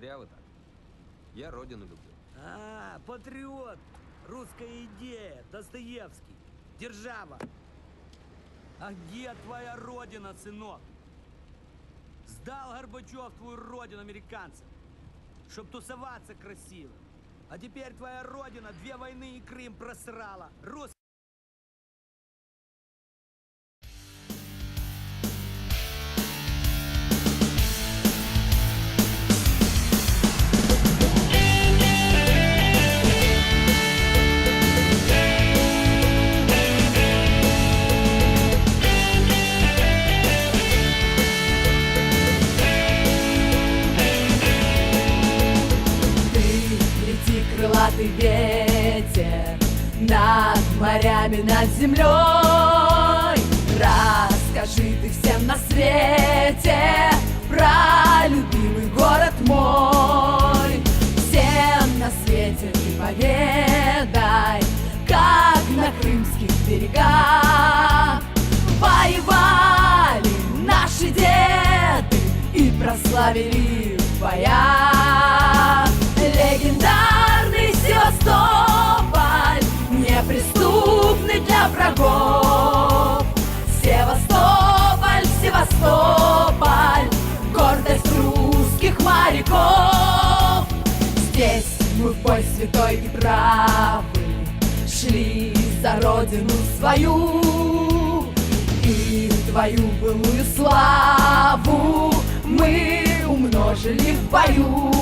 Зря вы так. Я родину люблю. А, патриот. Русская идея. Достоевский. Держава. А где твоя родина, сынок? Сдал Горбачев твою родину американцам, чтоб тусоваться красиво. А теперь твоя родина две войны и Крым просрала. Рус... морями, над землей. Расскажи ты всем на свете Про любимый город мой. Всем на свете ты поведай Как на крымских берегах Воевали наши деды И прославили в боях бой святой и правый Шли за родину свою. И твою былую славу Мы умножили в бою.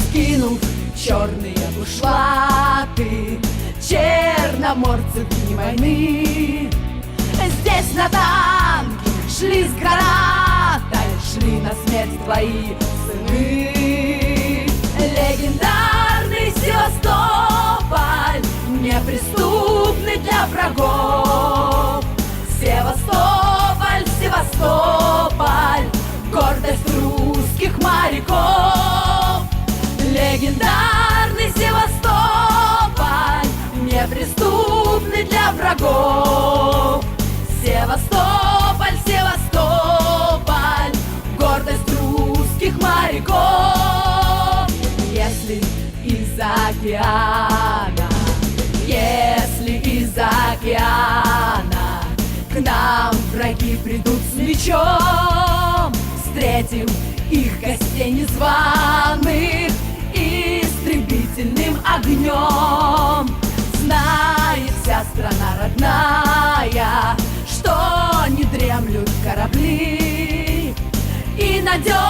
Скинув черные бушлаты Черноморцы дни войны. Здесь на танке шли с гранатой Шли на смерть твои Врагов. Севастополь, Севастополь Гордость русских моряков. Легендарный Севастополь Неприступный для врагов. Севастополь, Севастополь Гордость русских моряков. Если из океана нам враги придут с мечом Встретим их гостей незваных Истребительным огнем. Знает вся страна родная Что не дремлют корабли И надежно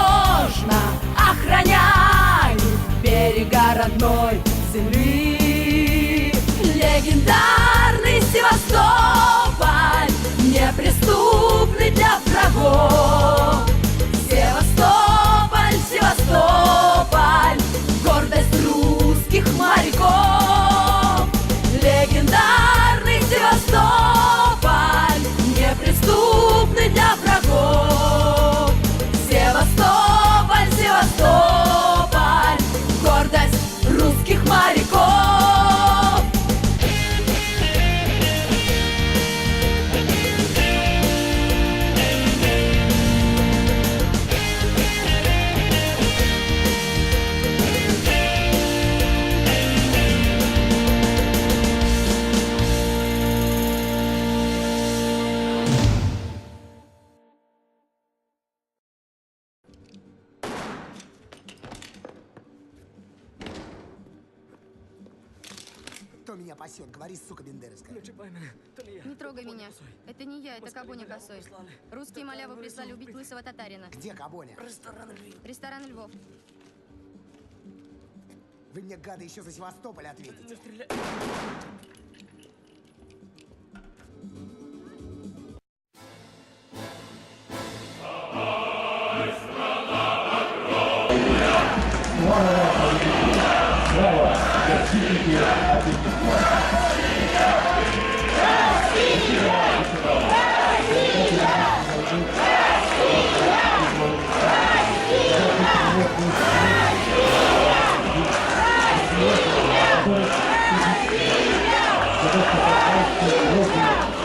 Кто меня пасет? Говори, сука бендерская. Не трогай меня. Это не я, это Кабоня Косой. Русские малявы прислали убить лысого татарина. Где Кабоня? Ресторан Львов. Вы мне, гады, еще за Севастополь ответите. Thank Thank you.